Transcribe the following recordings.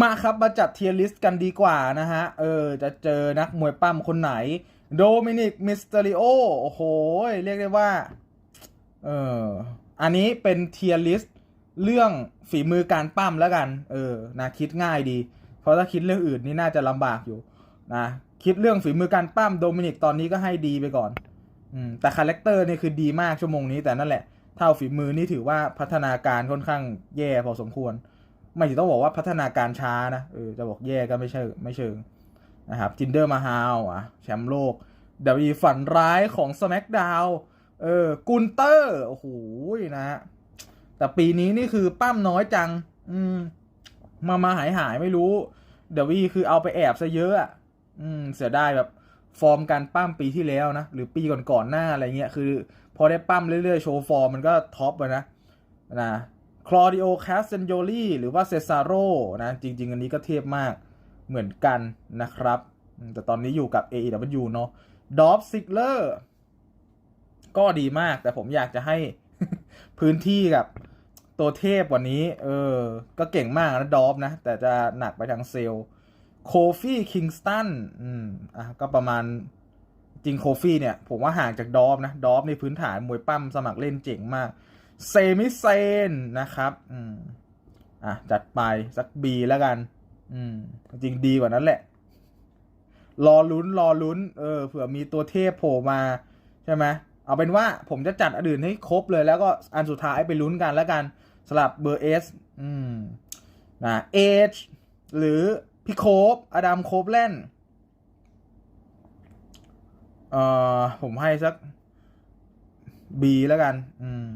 มาครับมาจัดเทียร์ลิสต์กันดีกว่านะฮะ เออ จะเจอนักมวยปั้มคนไหน โดมินิก มิสเตอริโอ โอ้โห เรียกได้ว่า เออ อันนี้เป็นเทียร์ลิสต์เรื่องฝีมือการปั้มแล้วกัน เออ นะคิดง่ายดี เพราะถ้าคิดเรื่องอื่นนี่น่าจะลำบากอยู่ นะ คิดเรื่องฝีมือการปั้มโดมินิกตอนนี้ก็ให้ดีไปก่อน อืม แต่คาแรคเตอร์นี่คือดีมากชั่วโมงนี้แต่นั่นแหละ เท่าฝีมือนี่ถือว่าพัฒนาการค่อนข้างแย่พอสมควร ไม่ต้องบอกว่าพัฒนาการช้านะเออจะบอกแย่ก็ไม่ใช่ไม่เชิงนะครับจินเดอร์มาฮาวอะแชมป์โลกดวีฝันร้ายของ SmackDown เออกุนเตอร์โอ้โหนะฮะแต่ปีนี้นี่คือปั้มน้อยจัง อืม มามาหายหายไม่รู้เดวีคือเอาไปแอบซะเยอะอะอืม เสียดายแบบฟอร์มการปั้มปีที่แล้วนะ หรือปีก่อนๆหน้าอะไรเงี้ยคือ พอได้ปั้มเรื่อยๆ โชว์ฟอร์มมันก็ท็อปอะนะนะ คลอดิโอแคสเซนโยลีหรือว่าเซซาโรนะจริง ๆ อันนี้ก็เทียบมากเหมือนกันนะครับ แต่ตอนนี้อยู่กับ AEW เนาะดอฟซิกเลอร์ก็ดีมาก แต่ผมอยากจะให้พื้นที่กับตัวเทพกว่านี้ เออ ก็เก่งมากนะดอฟนะ แต่จะหนักไปทางเซลโคฟี่คิงสตันอืมอะก็ประมาณจริงโคฟี่เนี่ย ผมว่าห่างจากดอฟนะ ดอฟในพื้นฐานมวยปั้มสมัครเล่นเจ๋งมาก เซมิเซนนะครับอืมอะ จัดไปสักบีแล้วกัน อืม จริงดีกว่านั้นแหละ รอลุ้นรอลุ้น เออเผื่อมีตัวเทพโผล่มา ใช่ไหมเอาเป็นว่าผมจะจัดอันอื่นให้ครบเลยแล้วก็อันสุดท้ายไปลุ้นกันแล้วกันสลับเบอร์เอสอืมนะเอชหรือพี่โคบอดัมโคบแลนเอ่อผมให้สักบีแล้วกัน อืม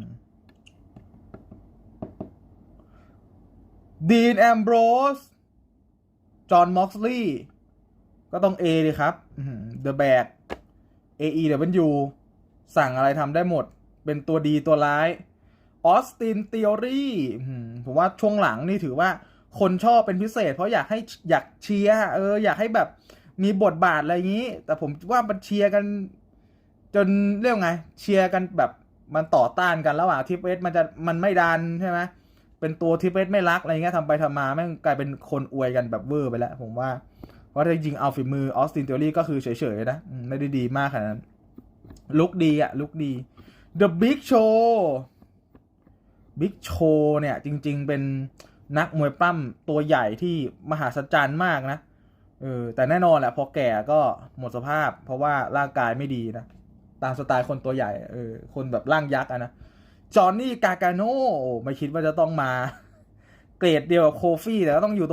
ดีนแอมโบรสจอห์นม็อกซ์ลีย์ก็ต้อง A เลยครับเดอะแบก AE เดี๋ยวมันยูสั่งอะไรทำได้หมด เป็นตัวดีตัวร้ายออสติน t ี o อรี่ผมว่าช่วงหลังนี่ถือว่าคนชอบเป็นพิเศษ เพราะอยากให้อยากเชียร์เออ อยากให้แบบมีบทบาทอะไรอย่างนี้ แต่ผมว่ามันเชียร์กัน จนเรียกไง เชียร์กันแบบมันต่อต้านกันระหว่างทิปเอสมันจะมันไม่ดันใช่ไหม เป็นตัวทิปเอสไม่รักอะไรเงี้ยทำไปทำมาแม่งกลายเป็นคนอวยกันแบบเวอร์ไปแล้ว ผมว่าเพราะจริงเอาฝีมือออสตินเทอรี่ก็คือเฉยๆนะไม่ได้ดีมากขนาดนั้นลุกดีอะลุกดี The Big Show Big Show เนี่ยจริง ๆ เป็นนักมวยปั้มตัวใหญ่ที่มหาศจรรย์มากนะเออแต่แน่นอนแหละพอแก่ก็หมดสภาพ เพราะว่าร่างกายไม่ดีนะ ตามสไตล์คนตัวใหญ่เออคนแบบร่างยักษ์อะนะ จอห์นนี่กาการโน่ไม่คิดว่าจะต้องมา เกรดเดียวกับโคฟี่แต่ก็ต้องอยู่ตรง